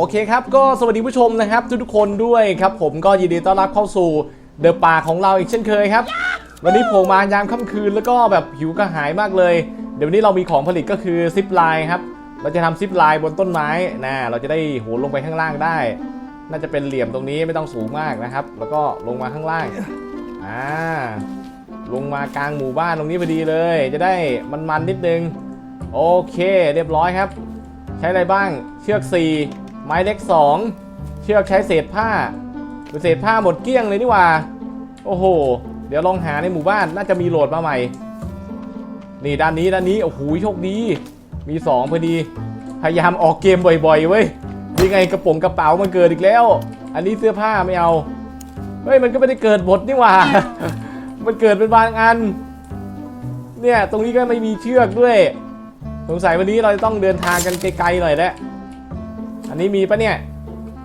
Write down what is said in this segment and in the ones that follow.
โอเคครับ ก็สวัสดีผู้ชมนะครับ ทุกๆคนด้วยครับ ผมก็ยินดีต้อนรับเข้าสู่เดอะป่าของเราอีกเช่นเคยครับ วันนี้โผล่มายามค่ำคืนแล้วก็แบบหิวกระหายมากเลย เดี๋ยววันนี้เรามีของผลิตก็คือซิปไลน์ครับ เราจะทำซิปไลน์บนต้นไม้นะเราจะได้โหนลงไปข้างล่างได้ น่าจะเป็นเหลี่ยมตรงนี้ไม่ต้องสูงมากนะครับ แล้วก็ลงมาข้างล่างอ่าลงมากลางหมู่บ้านตรงนี้พอดีเลย จะได้มันๆนิดนึง โอเค เรียบร้อยครับ ใช้อะไรบ้างเชือก4 ไม้เล็ก2เชือกใช้เศษผ้าเศษผ้าหมดเกลี้ยงเลยนี่ว่า โอ้โห เดี๋ยวลองหาในหมู่บ้านน่าจะมีโหลดมาใหม่ นี่ด้านนี้ด้านนี้โอ้โหโชคดี มี2พอดี พยายามออกเกมบ่อยๆเว้ยยังไงกระป๋องกระเป๋ามันเกิดอีกแล้ว อันนี้เสื้อผ้าไม่เอาเฮ้ยมันก็ไม่ได้เกิดบทนี่ว่า มันเกิดเป็นบางอัน เนี่ยตรงนี้ก็ไม่มีเชือกด้วย สงสัยวันนี้เราจะต้องเดินทางกันไกลๆหน่อยแล้ว นนี้มีปะเนี่ย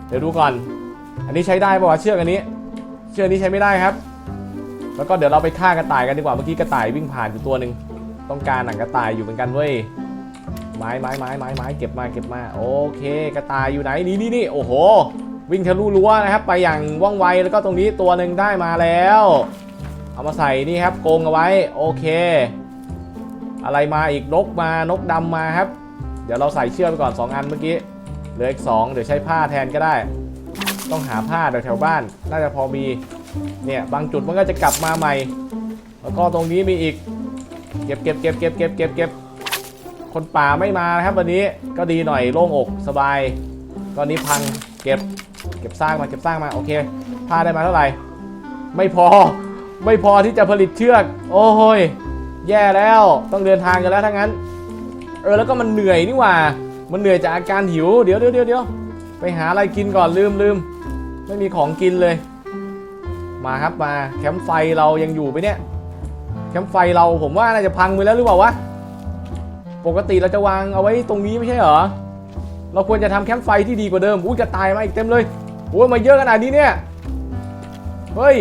เดี๋ยวดูก่อน อันนี้ใช้ได้ป่าวะเชือกอันนี้ เชือกนี้ใช้ไม่ได้ครับ แล้วก็เดี๋ยวเราไปฆ่ากระต่ายกันดีกว่า เมื่อกี้กระต่ายวิ่งผ่านอยู่ตัวหนึ่งต้องการหนังกระต่ายอยู่เหมือนกันเว้ย ไม้ไม้ไม้ไม้ไม้เก็บมาเก็บมา โอเค กระต่ายอยู่ไหน นี่นี่นี่โอ้โห วิ่งทะลุรั้วนะครับ ไปอย่างว่องไว แล้วก็ตรงนี้ตัวหนึ่งได้มาแล้ว เอามาใส่นี่ครับโกงเอาไว้ โอเค อะไรมาอีกนกมานกดำมาครับ เดี๋ยวเราใส่เชือกไปก่อน 2 อันเมื่อกี้ เหลืออีก2เดี๋ยวใช้ผ้าแทนก็ได้ ต้องหาผ้าแถวๆบ้าน น่าจะพอมีเนี่ยบางจุดมันก็จะกลับมาใหม่ แล้วก็ตรงนี้มีอีก เก็บเก็บเก็บเก็บเก็บเก็บเก็บคนป่าไม่มานะครับวันนี้ก็ดีหน่อยโล่งอกสบายก็นี้พังเก็บเก็บสร้างมาเก็บสร้างมาโอเคผ้าได้มาเท่าไหร่ ไม่พอไม่พอที่จะผลิตเชือก โอ้ยแย่แล้วต้องเดินทางกันแล้วทั้งนั้น เออแล้วก็มันเหนื่อยนี่หว่า มันเหนื่อยจากอาการหิว เดี๋ยวเดี๋ยวเดี๋ยวไปหาอะไรกินก่อนลืมลืมไม่มีของกินเลย มาครับมาแคมป์ไฟเรายังอยู่ไหมเนี่ย แคมป์ไฟเราผมว่าน่าจะพังไปแล้วหรือเปล่าวะ ปกติเราจะวางเอาไว้ตรงนี้ไม่ใช่เหรอ เราควรจะทำแคมป์ไฟที่ดีกว่าเดิม อุ้ยกระต่ายมาอีกเต็มเลยโอ้ยมาเยอะขนาดนี้เนี่ย เฮ้ย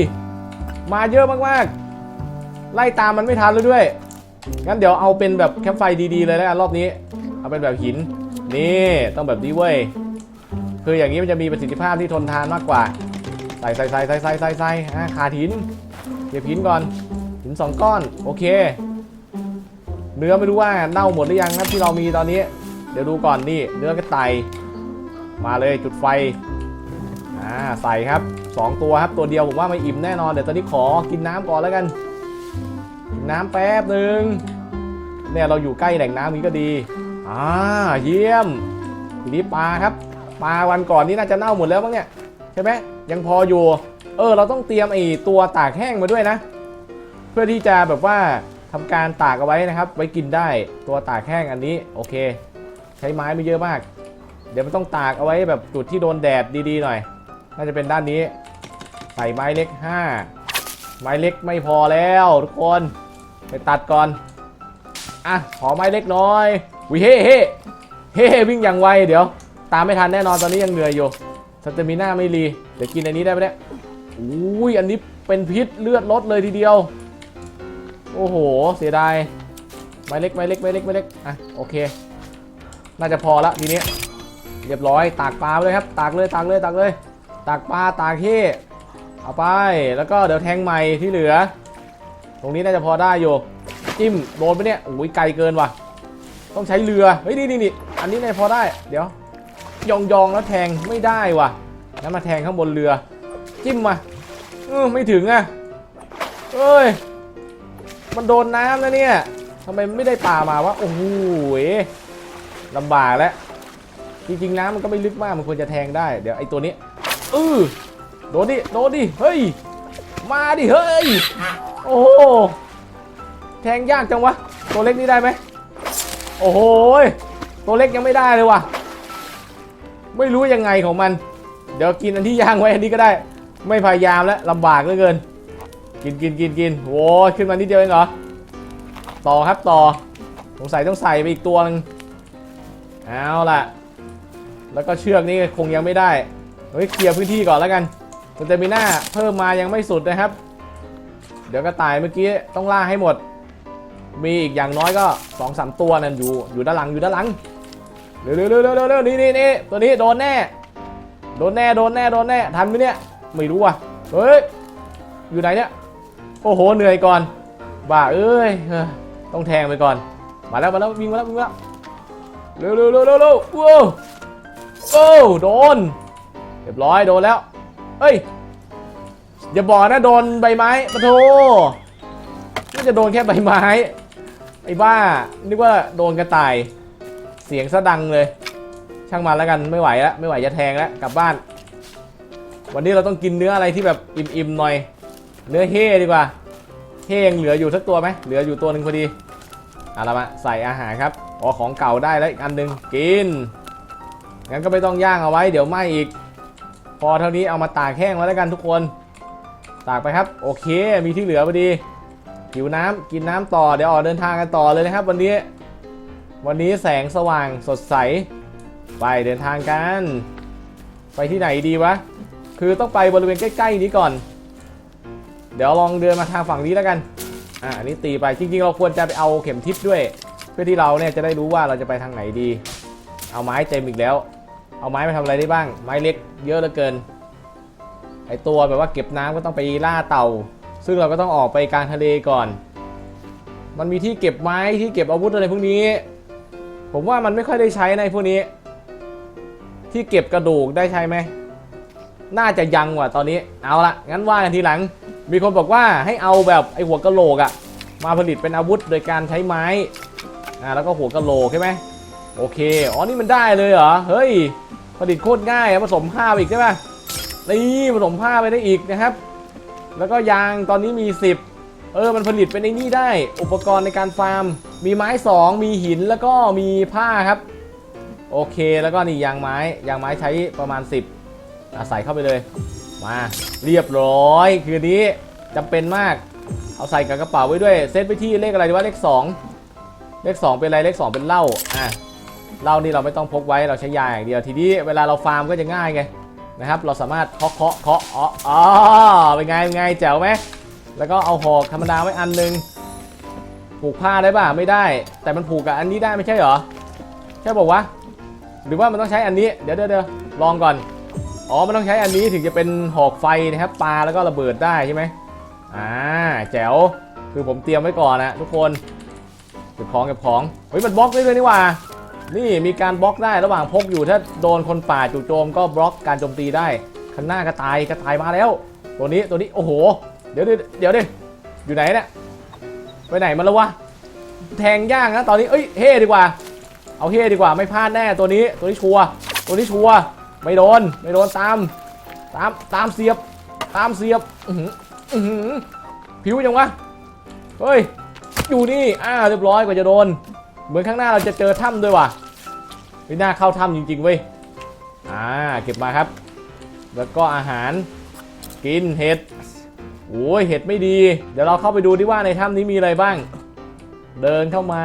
มาเยอะมากๆ ไล่ตามมันไม่ทันแล้วด้วย งั้นเดี๋ยวเอาเป็นแบบแคมป์ไฟดีๆเลยแล้วกันรอบนี้ เอาเป็นแบบหิน นี่ต้องแบบนี้เว้ยคืออย่างนี้มันจะมีประสิทธิภาพที่ทนทานมากกว่า ใส่ใส่ใส่ใส่ใส่ใส่ใส่ขาดหินเก็บหินก่อนหินสองก้อนโอเค เนื้อไม่รู้ว่าเน่าหมดหรือยังครับที่เรามีตอนนี้ เดี๋ยวดูก่อนนี่เนื้อกระต่ายมาเลยจุดไฟอ่าใส่ครับ 2 ตัวครับตัวเดียวผมว่าไม่อิ่มแน่นอนเดี๋ยวตอนนี้ขอกินน้ำก่อนแล้วกันนน้ำแป๊บหนึ่งเนี่ยเราอยู่ใกล้แหล่งน้ำนี้ก็ดี อ่าเยี่ยมทีนี้ปลาครับปลาวันก่อนนี้น่าจะเน่าหมดแล้วมั้งเนี่ยใช่ไหมยังพออยู่ เออ เราต้องเตรียมไอ้ตัวตากแห้งมาด้วยนะ เพื่อที่จะแบบว่าทำการตากเอาไว้นะครับ ไว้กินได้ตัวตากแห้งอันนี้โอเค ใช้ไม้ไม่เยอะมาก เดี๋ยวมันต้องตากเอาไว้แบบจุดที่โดนแดดดีๆหน่อย น่าจะเป็นด้านนี้ ใส่ไม้เล็ก 5 ไม้เล็กไม่พอแล้วทุกคนไปตัดก่อนอะขอไม้เล็กน้อยวิเฮ้เฮ้เฮ้วิ่งอย่างไวเดี๋ยว ตามไม่ทันแน่นอนตอนนี้ยังเหนื่อยอยู่สเตมิน่าไม่รีเดี๋ยวกินอันนี้ได้ไหมเนี่ยอุ้ยอันนี้เป็นพิษเลือดลดเลยทีเดียว โอ้โห เสียดายไม้เล็กไม้เล็กไม้เล็กไม้เล็กอะโอเค น่าจะพอละทีนี้เรียบร้อยตากปลาไปเลยครับ ตากเลยตากเลยตากเลย ตากปลาตากเฮ้เอาไปแล้วก็เดี๋ยวแทงใหม่ที่เหลือ ตรงนี้น่าจะพอได้อยู่จิ้มโดนไปเนี่ยโอ้ยไกลเกินว่ะ ต้องใช้เรือ เฮ้ยนี่นี่นี่อันนี้นาจะพอได้ เดี๋ยว ยองยองแล้วแทงไม่ได้ว่ะงั้นมาแทงข้างบนเรือ จิ้มมาเออไม่ถึงอะเอ้ย มันโดนน้ำนะเนี่ยทำไมไม่ได้ปลามาวะ โอ้โหลำบากแล้ว จริงๆน้ำมันก็ไม่ลึกมาก มันควรจะแทงได้ เดี๋ยวไอ้ตัวนี้เออโดนดิ โดนดิ เฮ้ย มาดิ เฮ้ย โอ้โห แทงยากจังวะ ตัวเล็กนี่ได้ไหม โอ้โหตัวเล็กยังไม่ได้เลยว่ะ ไม่รู้ยังไงของมัน เดี๋ยวกินอันที่ย่างไว้อันนี้ก็ได้ ไม่พยายามแล้วลำบากเหลือเกิน กินกินกินกินโว้ยขึ้นมานิดเดียวเองเหรอ ต่อครับต่อ สงสัยต้องใส่ไปอีกตัวหนึงเอาล่ะ แล้วก็เชือกนี่คงยังไม่ได้ เฮ้ยเคลียร์พื้นที่ก่อนแล้วกันสเตมิน่าเพิ่มมายังไม่สุดนะครับ เดี๋ยวกระต่ายเมื่อกี้ต้องล่าให้หมด มีอีกอย่างน้อยก็2องสามตัวนั่นอยู่อยู่ด้านหลังอยู่ด้านหลังเร็วเร็วเร็วเร็วเร็วนี่นี่นี่ตัวนี้โดนแน่ โดนแน่โดนแน่โดนแน่ทันไหมเนี่ยไม่รู้ว่ะเฮ้ยอยู่ไหนเนี่ยโอ้โหเหนื่อยก่อน บ้าเอ้ยต้องแทงไปก่อน มาแล้วมาแล้ววิ่งมาแล้ววิ่งมาแล้วเร็วเร็วเร็วเร็วเร็วว้าวโอ้โดนเรียบร้อยโดนแล้วเฮ้ยอย่าบอกนะโดนใบไม้ปะโถนี่จะโดนแค่ใบไม้ ไอ้บ้า นึกว่าโดนกระต่าย เสียงซะดังเลย ช่างมันแล้วกันไม่ไหวแล้วไม่ไหวจะแทงแล้วกลับบ้าน วันนี้เราต้องกินเนื้ออะไรที่แบบอิ่มๆหน่อย เนื้อเฮ่ดีกว่าเฮ่ยังเหลืออยู่สักตัวไหมเหลืออยู่ตัวหนึ่งพอดีเอาละมาใส่อาหารครับอ๋อของเก่าได้แล้วอีกอันหนึ่งกินงั้นก็ไม่ต้องย่างเอาไว้เดี๋ยวไหม้อีก พอเท่านี้เอามาตากแห้งไว้แล้วกันทุกคน ตากไปครับ โอเค มีที่เหลือพอดี หิวน้ำกินน้ำต่อเดี๋ยวออกเดินทางกันต่อเลยนะครับ วันนี้ วันนี้แสงสว่างสดใส ไปเดินทางกัน ไปที่ไหนดีวะ คือต้องไปบริเวณใกล้ ๆ นี้ก่อน เดี๋ยวลองเดินมาทางฝั่งนี้แล้วกัน อะอันนี้ตีไปจริง ๆ เราควรจะไปเอาเข็มทิศด้วย เพื่อที่เราเนี่ยจะได้รู้ว่าเราจะไปทางไหนดี เอาไม้เต็มอีกแล้ว เอาไม้ไปทำอะไรได้บ้าง ไม้เล็กเยอะเหลือเกินไอตัวแบบว่าเก็บน้ำก็ต้องไปล่าเต่า ซึ่งเราก็ต้องออกไปกลางทะเลก่อน มันมีที่เก็บไม้ที่เก็บอาวุธอะไรพวกนี้ ผมว่ามันไม่ค่อยได้ใช้ในพวกนี้ ที่เก็บกระดูกได้ใช้ไหม น่าจะยังว่ะตอนนี้ เอาละงั้นว่ากันทีหลัง มีคนบอกว่าให้เอาแบบไอหัวกะโหลกอะมาผลิตเป็นอาวุธโดยการใช้ไม้อ่าแล้วก็หัวกะโหลกใช่ไหมโอเค อ๋อ นี่มันได้เลยเหรอ เฮ้ย ผลิตโคตรง่ายผสมผ้าไปอีกใช่ไหมนี่ผสมผ้าไปได้อีกนะครับ แล้วก็ยางตอนนี้มี 10 เออ มันผลิตเป็นไอ้นี่ได้ อุปกรณ์ในการฟาร์ม มีไม้ 2 มีหินแล้วก็มีผ้าครับ โอเค แล้วก็นี่ยางไม้ ยางไม้ใช้ประมาณ 10อาใส่เข้าไปเลย มา เรียบร้อย คืนนี้จำเป็นมาก เอาใส่กับกระเป๋าไว้ด้วย เซตไปที่เลขอะไรดีวะเลข 2 เลข 2 เป็นอะไร เลข 2 เป็นเหล้า อะ เหล้านี่เราไม่ต้องพกไว้ เราใช้ยาอย่างเดียว ทีนี้เวลาเราฟาร์มก็จะง่ายไง นะครับ เราสามารถเคาะเคาะเคาะอ๋ออ๋อเป็นไงเป็นไงแจ๋วไหมแล้วก็เอาหอกธรรมดาไว้อันหนึงผูกผ้าได้ป่ะไม่ได้ แต่มันผูกกับอันนี้ได้ไม่ใช่เหรอใช่บอกว่า หรือว่ามันต้องใช้อันนี้เดี๋ยวเดี๋ยวลองก่อนอ๋อมันต้องใช้อันนี้ถึงจะเป็นหอกไฟนะครับปลาแล้วก็ระเบิดได้ใช่ไหมอ่าแจ๋วคือผมเตรียมไว้ก่อนนะทุกคนเก็บของเก็บของเฮ้ยมันบล็อกได้ด้วยนี่ว่า นี่มีการบล็อกได้ระหว่างพกอยู่ถ้าโดนคนป่าจู่โจมก็บล็อกการโจมตีได้ข้างหน้ากระต่ายกระต่ายมาแล้ว ตัวนี้ตัวนี้โอ้โห เดี๋ยวดิเดี๋ยวดิอยู่ไหนเนี่ยไปไหนมาแล้ววะแทงย่างนะตอนนี้เอ้ยเฮ่ดีกว่า เอาเฮ่ดีกว่าไม่พลาดแน่ตัวนี้ตัวนี้ชัวร์ตัวนี้ชัวร์ไม่โดนไม่โดนตามตามตามเสียบตามเสียบอืออือผิวยังวะเฮ้ยอยู่นี่อ่าเรียบร้อยกว่าจะโดน เหมือนข้างหน้าเราจะเจอถ้ำด้วยว่ะไม่น่าเข้าถ้ำจริงๆเว้ยอ่าเก็บมาครับ แล้วก็อาหารกินเห็ดโอ้ยเห็ดไม่ดี เดี๋ยวเราเข้าไปดูดิว่าในถ้ำนี้มีอะไรบ้าง เดินเข้ามา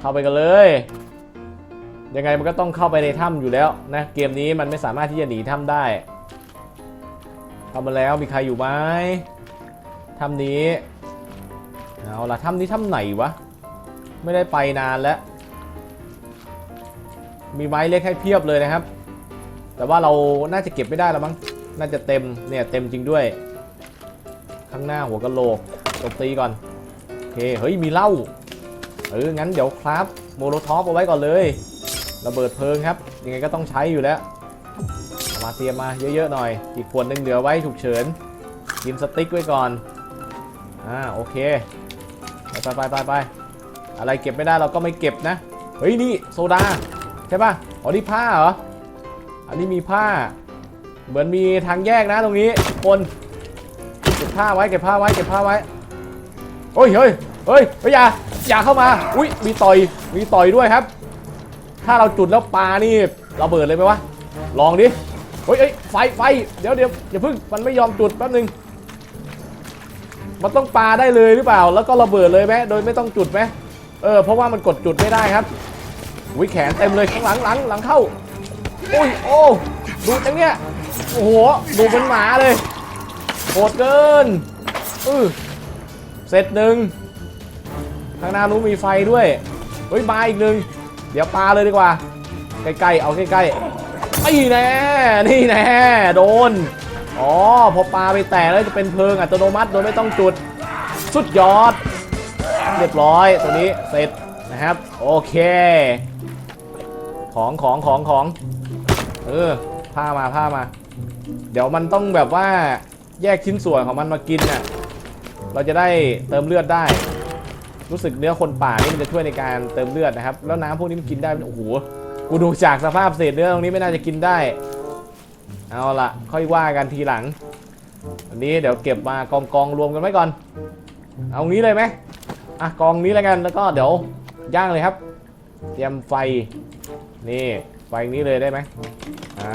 เข้าไปกันเลย ยังไงมันก็ต้องเข้าไปในถ้ำอยู่แล้วนะเกมนี้มันไม่สามารถที่จะหนีถ้ำได้เข้ามาแล้วมีใครอยู่ไหมถ้ำนี้เอาละถ้ำนี้ถ้ำไหนวะ ไม่ได้ไปนานแล้ว มีไม้เล็กให้เพียบเลยนะครับ แต่ว่าเราน่าจะเก็บไม่ได้แล้วมั้ง น่าจะเต็ม เนี่ยเต็มจริงด้วย ข้างหน้าหัวกะโหลกตบตีก่อน โอเค เฮ้ย มีเหล้า เออ งั้นเดี๋ยวครับโมโลท็อปเอาไว้ก่อนเลย ระเบิดเพลิงครับ ยังไงก็ต้องใช้อยู่แล้ว มาเตรียมมาเยอะๆหน่อย อีกขวดหนึ่งเหลือไว้ฉุกเฉิน กินสติ๊กไว้ก่อน อ่า โอเค ไปไปไปไปไป อะไรเก็บไม่ได้เราก็ไม่เก็บนะ เฮ้ยนี่โซดาใช่ป่ะอ๋อนี่ผ้าเหรอ อันนี้มีผ้า เหมือนมีทางแยกนะตรงนี้คนเก็บผ้าไว้เก็บผ้าไว้เก็บผ้าไว้โอ้ยเฮ้ยเฮ้ยเฮ้ยอย่าอย่าเข้ามา อุ้ยมีต่อยมีต่อยด้วยครับ ถ้าเราจุดแล้วปลานี่เราเบิดเลยไหมวะลองดิเฮ้ยเฮ้ไฟไฟเดี๋ยวเดี๋ยวอย่าเพิ่งมันไม่ยอมจุดแป๊บนึงมันต้องปาได้เลยหรือเปล่า แล้วก็ระเบิดเลยไหมโดยไม่ต้องจุดไหม เออเพราะว่ามันกดจุดไม่ได้ครับอุ้ยแขนเต็มเลยข้างหลังหลังหลังเข้าอุ้ยโอ้ดูจังเนี้ยโอ้โหดูเป็นหมาเลยโหดเกินอือเสร็จหนึ่งข้างหน้านู้มีไฟด้วยเฮ้ยมาอีกหนึ่งเดี๋ยวปลาเลยดีกว่า ใกล้ๆเอาใกล้ๆนี่แน่นี่แน่โดนอ๋อพอปลาไปแตกแล้วจะเป็นเพลิงอัตโนมัติโดยไม่ต้องจุด สุดยอด เรียบร้อยตัวนี้เสร็จนะครับ โอเค ของของของของเออผ้ามาผ้ามา เดี๋ยวมันต้องแบบว่าแยกชิ้นส่วนของมันมากินน่ะเราจะได้เติมเลือดได้ รู้สึกเนื้อคนป่านี่มันจะช่วยในการเติมเลือดนะครับ แล้วน้ำพวกนี้มันกินได้โอ้โหกูดูจากสภาพเศษเนื้อตรงนี้ไม่น่าจะกินได้ เอาละค่อยว่ากันทีหลังอันนี้เดี๋ยวเก็บมากองกองรวมกันไว้ก่อน เอางี้เลยไหม อะกองนี้แล้วกันแล้วก็เดี๋ยวย่างเลยครับ เตรียมไฟนี่ไฟนี้เลยได้ไหมอ่า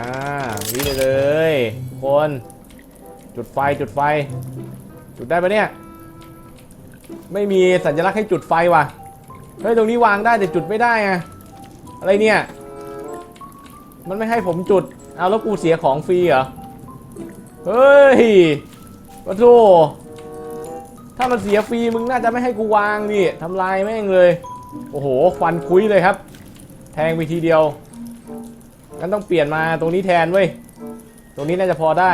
นี่เลยเลยคนจุดไฟจุดไฟ จุดได้ปะเนี่ย ไม่มีสัญลักษณ์ให้จุดไฟว่ะเฮ้ยตรงนี้วางได้แต่จุดไม่ได้อะอะไรเนี่ย มันไม่ให้ผมจุดเอาแล้วกูเสียของฟรีเหรอเฮ้ยปะโถ้ามันเสียฟรีมึงน่าจะไม่ให้กูวางนี่ทำลายแม่งเลย โอ้โหควันคุยเลยครับ แทงไปทีเดียวงั้นต้องเปลี่ยนมาตรงนี้แทนเว้ย ตรงนี้น่าจะพอได้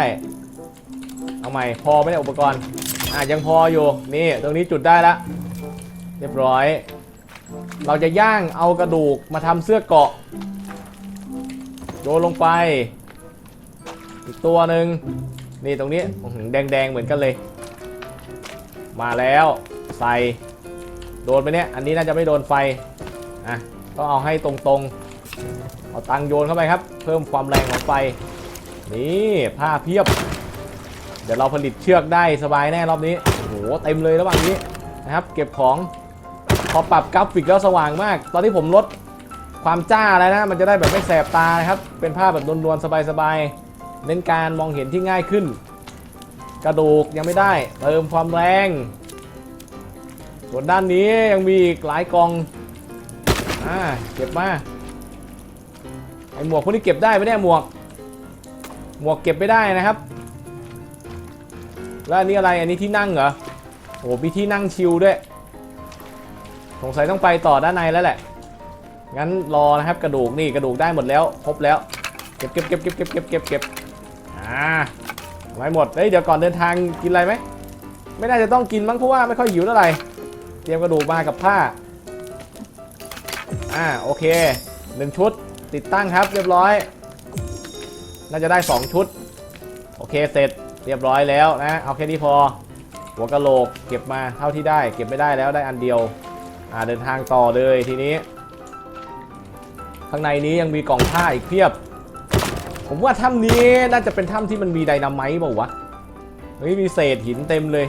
เอาใหม่พอไหมเนี่ยอุปกรณ์ อะยังพออยู่ นี่ตรงนี้จุดได้ละเรียบร้อย เราจะย่างเอากระดูกมาทำเสื้อเกาะ โยนลงไป อีกตัวหนึ่งนี่ตรงนี้แดงแดงๆเหมือนกันเลย มาแล้วใส่โดนไปเนี่ย อันนี้น่าจะไม่โดนไฟอะต้องเอาให้ตรงๆ เอาตังโยนเข้าไปครับ เพิ่มความแรงของไฟ นี่ผ้าเพียบ เดี๋ยวเราผลิตเชือกได้สบายแน่รอบนี้โหเต็มเลยระหว่างนี้นะครับ เก็บของพอปรับกราฟิกแล้วสว่างมาก ตอนที่ผมลดความจ้าแล้วนะ มันจะได้แบบไม่แสบตานะครับ เป็นภาพแบบนวลๆสบายๆ เน้นการมองเห็นที่ง่ายขึ้น กระดูกยังไม่ได้ เติมความแรง ส่วนด้านนี้ยังมีอีกหลายกองอ่าเก็บมาไอหมวกพวกนี้เก็บได้ไหมเนี่ยหมวก หมวกเก็บไม่ได้นะครับ แล้วอันนี้อะไรอันนี้ที่นั่งเหรอโอ้โหมีที่นั่งชิลด้วยสงสัยต้องไปต่อด้านในแล้วแหละ งั้นรอนะครับกระดูกนี่กระดูกได้หมดแล้ว ครบแล้ว เก็บเก็บเก็บเก็บเก็บเก็บเก็บเก็บอ่า ไม่หมดเฮ้ยเดี๋ยวก่อนเดินทางกินอะไรไหมไม่น่าจะต้องกินมั้งเพราะว่าไม่ค่อยหิวเท่าไหร่เตรียมกระดูกมากับผ้าอ่าโอเคหนึ่งชุดติดตั้งครับเรียบร้อย น่าจะได้ 2 ชุด โอเคเสร็จเรียบร้อยแล้วนะเอาแค่นี้พอ หัวกะโหลกเก็บมาเท่าที่ได้ เก็บไม่ได้แล้วได้อันเดียวอ่าเดินทางต่อเลยทีนี้ ข้างในนี้ยังมีกล่องผ้าอีกเพียบ ผมว่าถ้ำนี้น่าจะเป็นถ้ำที่มันมีไดนาไมต์เปล่าวะ เฮ้ยมีเศษหินเต็มเลย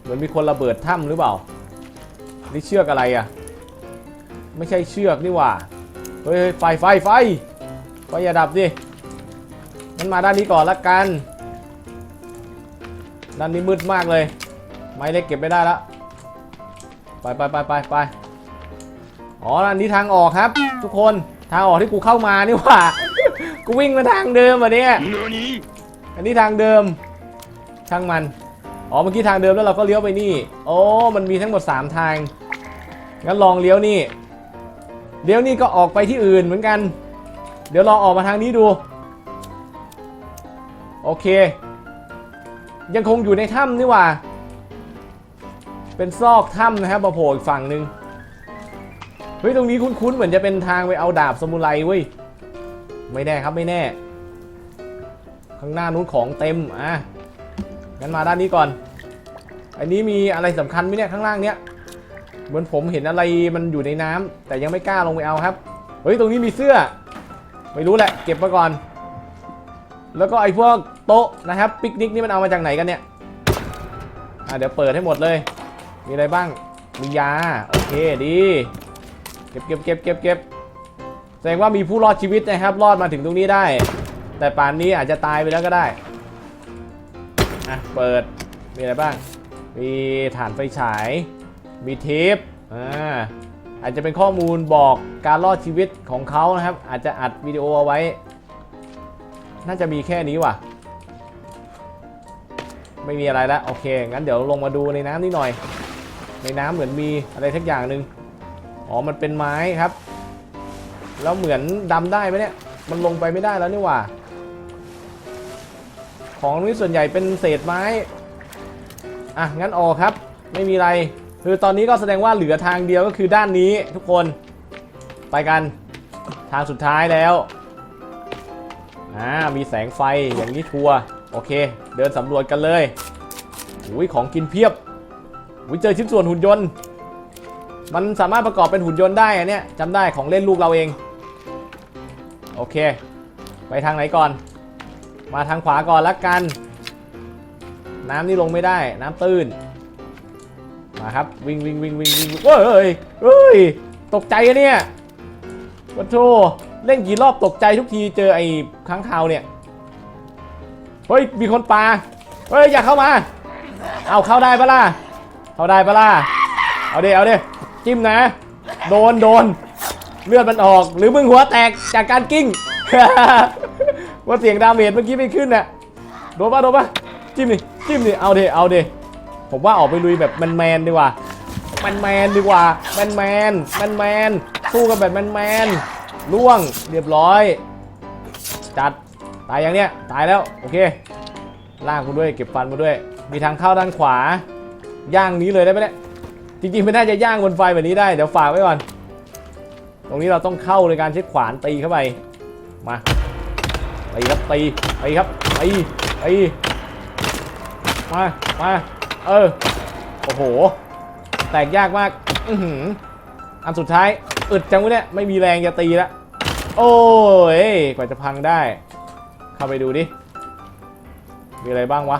เหมือนมีคนระเบิดถ้ำหรือเปล่า นี่เชือกอะไรอะไม่ใช่เชือกนี่หว่า เฮ้ยไฟไฟไฟไฟอย่าดับดิมันมาด้านนี้ก่อนละกัน ด้านนี้มืดมากเลย ไม้เล็กเก็บไม่ได้ละ ไปไปไปไปไปอ๋ออันนี้ทางออกครับ ทุกคน ทางออกที่กูเข้ามานี่หว่า วิ่งมาทางเดิมอะเนี่ย อันนี้ทางเดิม ช่างมัน อ๋อ เมื่อกี้ทางเดิมแล้วเราก็เลี้ยวไปนี่ โอ้ มันมีทั้งหมด 3 ทาง งั้นลองเลี้ยวนี่ เลี้ยวนี่ก็ออกไปที่อื่นเหมือนกัน เดี๋ยวลองออกมาทางนี้ดู โอเค ยังคงอยู่ในถ้ำนี่หว่า เป็นซอกถ้ำนะครับมาโผล่อีกฝั่งหนึ่งเฮ้ย ตรงนี้คุ้นๆ เหมือนจะเป็นทางไปเอาดาบสมุไรเว้ย ไม่แน่ครับไม่แน่ ข้างหน้านู้นของเต็มอะงั้นมาด้านนี้ก่อน อันนี้มีอะไรสำคัญไหมเนี่ยข้างล่างเนี้ยเหมือนผมเห็นอะไรมันอยู่ในน้ำแต่ยังไม่กล้าลงไปเอาครับ เฮ้ยตรงนี้มีเสื้อ ไม่รู้แหละ เก็บมาก่อน แล้วก็ไอ้พวกโต๊ะนะครับปิกนิกนี่มันเอามาจากไหนกันเนี่ยอะเดี๋ยวเปิดให้หมดเลย มีอะไรบ้างมียาโอเคดี เก็บเก็บเก็บเก็บเก็บ แสดงว่ามีผู้รอดชีวิตนะครับ รอดมาถึงตรงนี้ได้ แต่ป่านนี้อาจจะตายไปแล้วก็ได้อะเปิดมีอะไรบ้าง มีฐานไฟฉาย มีเทปอ่าอาจจะเป็นข้อมูลบอกการรอดชีวิตของเขานะครับ อาจจะอัดวิดีโอเอาไว้ น่าจะมีแค่นี้ว่ะ ไม่มีอะไรแล้วโอเค งั้นเดี๋ยวลงมาดูในน้ำนิดหน่อย ในน้ำเหมือนมีอะไรทักอย่างหนึ่งอ๋อ มันเป็นไม้ครับ แล้วเหมือนดำได้ไหมเนี่ย มันลงไปไม่ได้แล้วนี่หว่า ของนี้ส่วนใหญ่เป็นเศษไม้ อะ งั้นออกครับ ไม่มีอะไร คือตอนนี้ก็แสดงว่าเหลือทางเดียวก็คือด้านนี้ทุกคน ไปกันทางสุดท้ายแล้ว อ่า มีแสงไฟอย่างนี้ทัวร์โอเค เดินสำรวจกันเลยอุ้ยของกินเพียบอุ้ยเจอชิ้นส่วนหุ่นยนต์ มันสามารถประกอบเป็นหุ่นยนต์ได้อะเนี่ยจำได้ของเล่นลูกเราเอง โอเค ไปทางไหนก่อน มาทางขวาก่อนละกัน น้ำนี่ลงไม่ได้ น้ำตื้น มาครับ วิ่งวิ่งวิ่งวิ่งวิ่งเฮ้ยเฮ้ย ตกใจอะเนี่ยวัโธเล่นกี่รอบตกใจทุกทีเจอไอ้ค้างคาวเนี่ย เฮ้ย มีคนปลา เฮ้ย อย่าเข้ามา เอาเข้าได้ปะล่ะ เข้าได้ปะล่ะ เอาเดเอาเดจิ้มนะ โดนโดน เลือดมันออก หรือมึงหัวแตกจากการกิ้ง ว่าเสียงดาเมจเมื่อกี้ไม่ขึ้นน่ะโดนปะโดนปะจิ้มดิจิ้มดิเอาเดเอาเดผมว่าออกไปลุยแบบแมนๆดีกว่าแมนแมนๆดีกว่าแมนแมนแมนแมนสู้กันแบบแมนแมนๆล่วงเรียบร้อย จัดตายอยังเนี้ยตายแล้วโอเคลากมาด้วยเก็บฟันมาด้วย มีทางเข้าด้านขวา ย่างนี้เลยได้ไหมเนี่ยจริงๆไม่น่าจะย่างบนไฟแบบนี้ได้ เดี๋ยวฝากไว้ก่อน ตรงนี้เราต้องเข้าในการใช้ขวานตีเข้าไป มาตีครับตีตีครับตีตีมามาเออโอ้โห แตกยากมากอือหืออันสุดท้ายอึดจังวะเนี่ยไม่มีแรงจะตีละโอ้ยกว่าจะพังได้ เข้าไปดูดิ มีอะไรบ้างวะ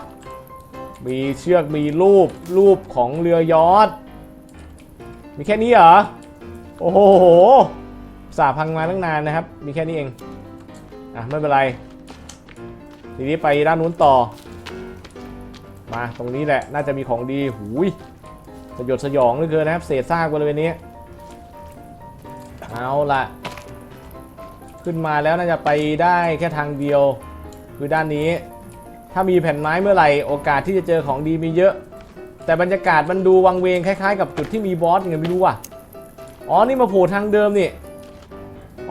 มีเชือกมีรูปรูปของเรือยอทมีแค่นี้เหรอ โอ้โห สาพังมาตั้งนานนะครับ มีแค่นี้เอง อะ ไม่เป็นไร ทีนี้ไปด้านนู้นต่อ มาตรงนี้แหละ น่าจะมีของดี หูยสยดสยองเหลือเกินนะครับ เศษซากบริเวณนี้ เอาละขึ้นมาแล้วน่าจะไปได้แค่ทางเดียว คือด้านนี้ ถ้ามีแผ่นไม้เมื่อไหร่ โอกาสที่จะเจอของดีมีเยอะ แต่บรรยากาศมันดูวังเวงคล้ายๆ กับจุดที่มีบอสยังไงไม่รู้อะ อ๋อ นี่มาโผล่ทางเดิมนี่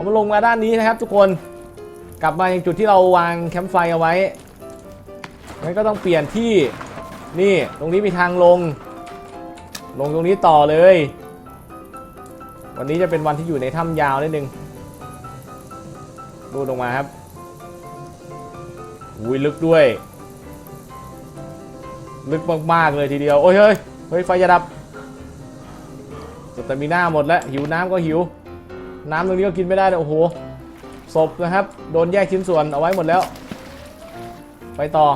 เอามาลงมาด้านนี้นะครับ ทุกคนกลับมาอยังจุดที่เราวางแคมป์ไฟเอาไว้งั้นก็ต้องเปลี่ยนที่นี่ตรงนี้มีทางลง ลงตรงนี้ต่อเลย วันนี้จะเป็นวันที่อยู่ในถ้ำยาวนิดนึงดูลงมาครับอุ้ยลึกด้วย ลึกมากๆเลยทีเดียว โอ้ยเฮ้ยเฮ้ยไฟจะดับสเตมิน่าหมดแล้ว หิวน้ำก็หิว น้ำตรงนี้ก็กินไม่ได้เลยโอ้โหศพนะครับ โดนแยกชิ้นส่วนเอาไว้หมดแล้ว ไปต่อ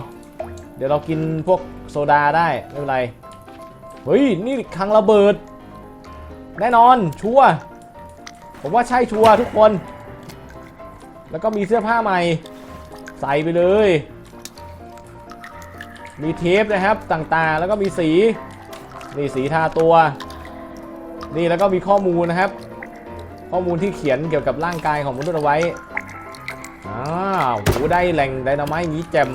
เดี๋ยวเรากินพวกโซดาได้ไม่เป็นไร เฮ้ย นี่คังระเบิด แน่นอนชัวผมว่าใช่ชัวทุกคน แล้วก็มีเสื้อผ้าใหม่ ใส่ไปเลย มีเทปนะครับต่างๆ แล้วก็มีสี นี่สีทาตัว นี่แล้วก็มีข้อมูลนะครับ ข้อมูลที่เขียนเกี่ยวกับร่างกายของมนุษย์เอาไว้อ้าวโหได้แหล่งไดนาไมต์นี้แจม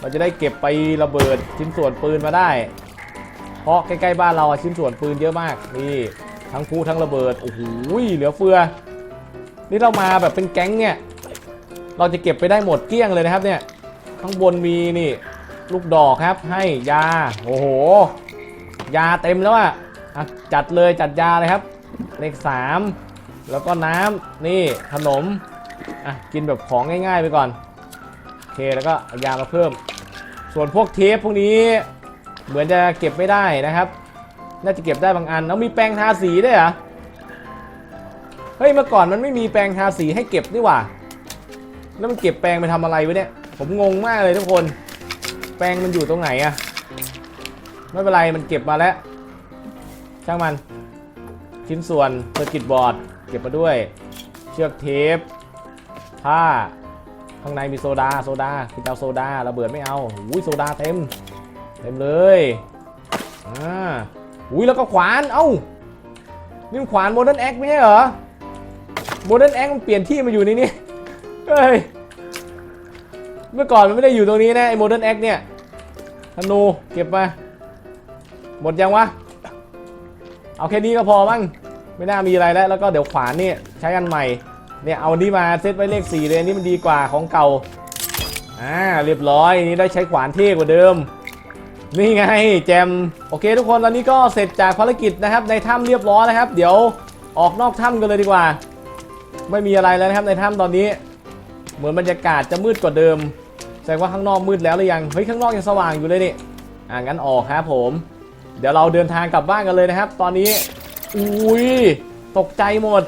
เราจะได้เก็บไประเบิดชิ้นส่วนปืนมาได้ เพราะใกล้ๆบ้านเราอะชิ้นส่วนปืนเยอะมากนี่ทั้งพูทั้งระเบิดโอ้โหเหลือเฟือ นี่เรามาแบบเป็นแก๊งเนี่ย เราจะเก็บไปได้หมดเกลี้ยงเลยนะครับเนี่ย ข้างบนมีนี่ลูกดอกครับให้ยาโอ้โห ยาเต็มแล้วอะอะจัดเลยจัดยาเลยครับ เลขสาม แล้วก็น้ำนี่ขนมอะกินแบบของง่ายๆไปก่อนโอเคแล้วก็ยามาเพิ่ม ส่วนพวกเทปพวกนี้เหมือนจะเก็บไม่ได้นะครับ น่าจะเก็บได้บางอันแล้วมีแปรงทาสีด้วยเหรอเฮ้ยเมื่อก่อนมันไม่มีแปรงทาสีให้เก็บนี่หว่า แล้วมันเก็บแปรงไปทำอะไรวะเนี่ย ผมงงมากเลยทุกคน แปรงมันอยู่ตรงไหนอะไม่เป็นไรมันเก็บมาแล้ว ช่างมันชิ้นส่วนเซอร์กิตบอร์ด เก็บมาด้วย เชือกเทปผ้าข้างในมีโซดาโซดากินเอาโซดาระเบิดไม่เอาอุ้ยโซดาเต็ม เต็มเลยอ่าอุ้ยแล้วก็ขวานเอ้านี่มันขวานโมเดิร์นแอคไม่ใช่เหรอโมเดิร์นแอคมันเปลี่ยนที่มาอยู่ในนี้เฮ้ยเมื่อก่อนมันไม่ได้อยู่ตรงนี้นะไอโมเดิร์นแอคเนี่ยธนูเก็บมาหมดยังวะ เอาแค่นี้ก็พอมั้ง ไม่น่ามีอะไรแล้ว แล้วก็เดี๋ยวขวานนี่ใช้อันใหม่ เนี่ยเอานี้มาเซตไว้เลข4เลยอันนี้มันดีกว่าของเก่า อ่าเรียบร้อยนี่ได้ใช้ขวานเท่กว่าเดิม นี่ไงแจมโอเค ทุกคนตอนนี้ก็เสร็จจากภารกิจนะครับ ในถ้ำเรียบร้อยแล้วครับ เดี๋ยวออกนอกถ้ำกันเลยดีกว่า ไม่มีอะไรแล้วนะครับในถ้ำตอนนี้ เหมือนบรรยากาศจะมืดกว่าเดิมแสดงว่าข้างนอกมืดแล้วหรือยังเฮ้ยข้างนอกยังสว่างอยู่เลยนี่อ่างั้นออกครับผม เดี๋ยวเราเดินทางกลับบ้านกันเลยนะครับ ตอนนี้ อุ้ยตกใจหมด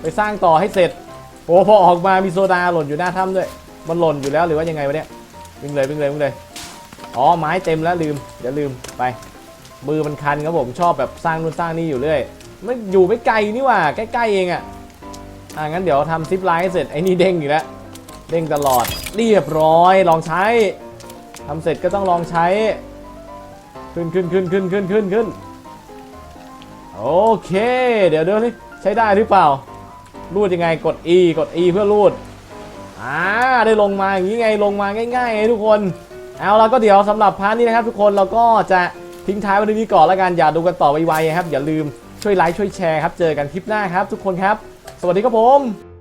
ไปสร้างต่อให้เสร็จโอ้พอออกมามีโซดาหล่นอยู่หน้าถ้ำด้วย มันหล่นอยู่แล้วหรือว่ายังไงวะเนี่ยวิ่งเลยวิ่งเลยวิ่งเลยอ๋อไม้เต็มแล้วลืมเดี๋ยวลืมไป มือมันคันครับผมชอบแบบสร้างนู่นสร้างนี่อยู่เรื่อยไม่อยู่ไม่ไกลนี่ว่าใกล้ๆเองอะ่ะอ่างั้นเดี๋ยวทำซิปไลน์ให้เสร็จไอ้นี่เด้งอีกแล้วเด้งตลอดเรียบร้อยลองใช้ทำเสร็จก็ต้องลองใช้ ขึ้นขึ้นขึ้นขึ้นขึ้นขึ้นขึ้น โอเค เดี๋ยวเดี๋ยวนี่ใช้ได้หรือเปล่า รูดยังไงกด E กด E เพื่อรูดอ่าได้ลงมาอย่างนี้ไงลงมาง่ายๆไงทุกคน เอาแล้วก็เดี๋ยวสำหรับพาร์ทนี้นะครับ ทุกคนเราก็จะทิ้งท้ายไว้ที่นี้ก่อนแล้วกันอย่าดูกันต่อไวๆครับ อย่าลืมช่วยไลค์ช่วยแชร์ครับ เจอกันคลิปหน้าครับ ทุกคนครับ สวัสดีครับผม